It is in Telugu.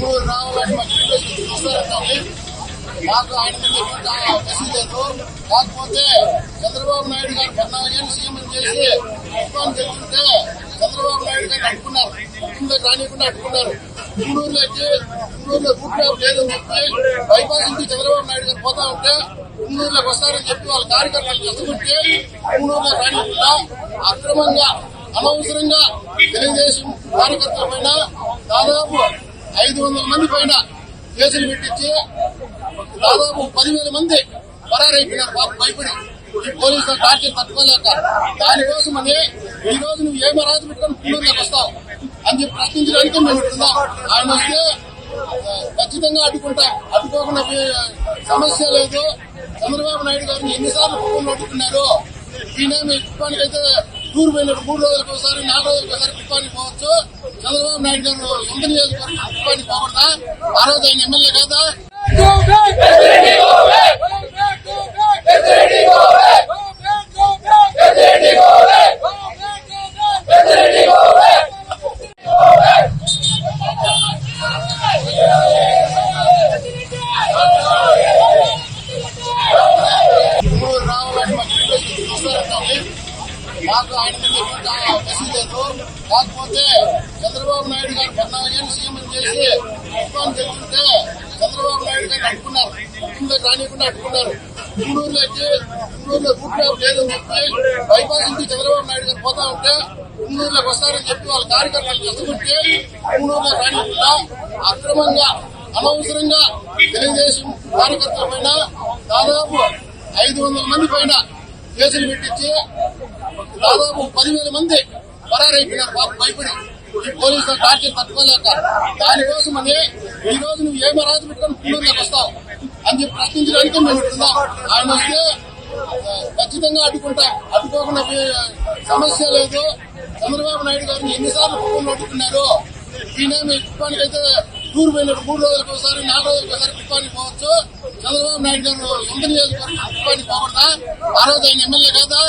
మూడు రావాలని మా ఇంట్లో చూస్తారంటే మాకు ఆయన మీద ఎటువంటి అవకాశం లేదు. కాకపోతే చంద్రబాబు నాయుడు గారు పద్నాలుగేళ్ళు సీఎం చేసి ప్రభుత్వాన్ని తెలుసుకుంటే చంద్రబాబు నాయుడు గారు అడ్డుకున్నారు కుటుంబంలో రానియకుండా అడ్డుకున్నారు గుంటూరులోకి గుంటూరులో రూట్ మ్యాప్ లేదని చెప్పి బైపాస్ నుంచి చంద్రబాబు నాయుడు గారు పోతా ఉంటే గుంటూరులోకి వస్తారని చెప్పి వాళ్ళ కార్యకర్తలు చదువుకుంటే గుంటూరులో రానియకుండా అక్రమంగా అనవసరంగా తెలుగుదేశం కార్యకర్తల పైన దాదాపు ఐదు వందల మంది పైన కేసులు పెట్టించి దాదాపు పదివేల మంది పరారైపోయినారు పాప భయపడి. ఈ పోలీసుల టార్చర్ తట్టుకోలేక దానికోసమని ఈ రోజు నువ్వు ఏమో రాజు పెట్టుకొని పుల్లూరులోకి వస్తావు అని చెప్పి ప్రశ్నించడానికి మేము ఇస్తున్నాం ఆయన వస్తే ఖచ్చితంగా అడ్డుకుంటాం. అడ్డుకోకుండా సమస్య లేదు. చంద్రబాబు నాయుడు గారిని ఎన్నిసార్లు పువ్వులు అడ్డుకున్నారు ఈయన మీ కుప్పానికి అయితే టూర్ పోయినట్టు మూడు రోజులకు ఒకసారి నాలుగు రోజులకు ఒకసారి కుప్పానికి పోవచ్చు. చంద్రబాబు నాయుడు గారు సొంత నియోజకవర్గం కుప్పానికి పోకూడదా? ఆ ఎమ్మెల్యే కదా? మాకు ఆయన మీద ఎటువంటి అవకాశం లేదు కాకపోతే చంద్రబాబు నాయుడు గారు పద్నాలుగేళ్ళు సీఎం చేసి ప్రభుత్వాన్ని తెలుసుకుంటే చంద్రబాబు నాయుడు గారు అడ్డుకున్నారు కుటుంబంలో రానియకుండా అడ్డుకున్నారు వచ్చి గుంటూరులో రూట్ మ్యాప్ లేదని చెప్పి బైపాస్ నుంచి చంద్రబాబు నాయుడు గారు పోతా ఉంటే గుంటూరులోకి వస్తారని చెప్పి వాళ్ళ కార్యకర్తలు చదువుకుంటే గుంటూరులో రానియకుండా అక్రమంగా అనవసరంగా తెలుగుదేశం కార్యకర్తల పైన దాదాపు ఐదు వందల మంది పైన కేసులు పెట్టించి దాదాపు పదివేల మంది పరారైపోయినారు పాప భయపడి. ఈ పోలీసుల టార్చర్ తట్టుకోలేక. దానికోసమని ఈ రోజు నువ్వు ఏం రాజు పెట్టుకొని పుల్లూరులోకి వస్తావు అని చెప్పి ప్రశ్నించడానికి మేము ఉంటున్నాం ఆయన వస్తే ఖచ్చితంగా అడ్డుకుంటాం. అడ్డుకోకుండా సమస్య లేదు. చంద్రబాబు నాయుడు గారిని ఎన్నిసార్లు పువ్వులు అడ్డుకున్నారు ఈయన మీ కుటుంబానికి అయితే టూర్ పోయినట్టు మూడు రోజులకు ఒకసారి నాలుగు రోజులకు ఒకసారి కుటుంబానికి పోవచ్చు. చంద్రబాబు నాయుడు గారు సొంత నియోజకవర్గం కుప్పానికి పోకూడదా ఆ రోజు ఆయన ఎమ్మెల్యే కదా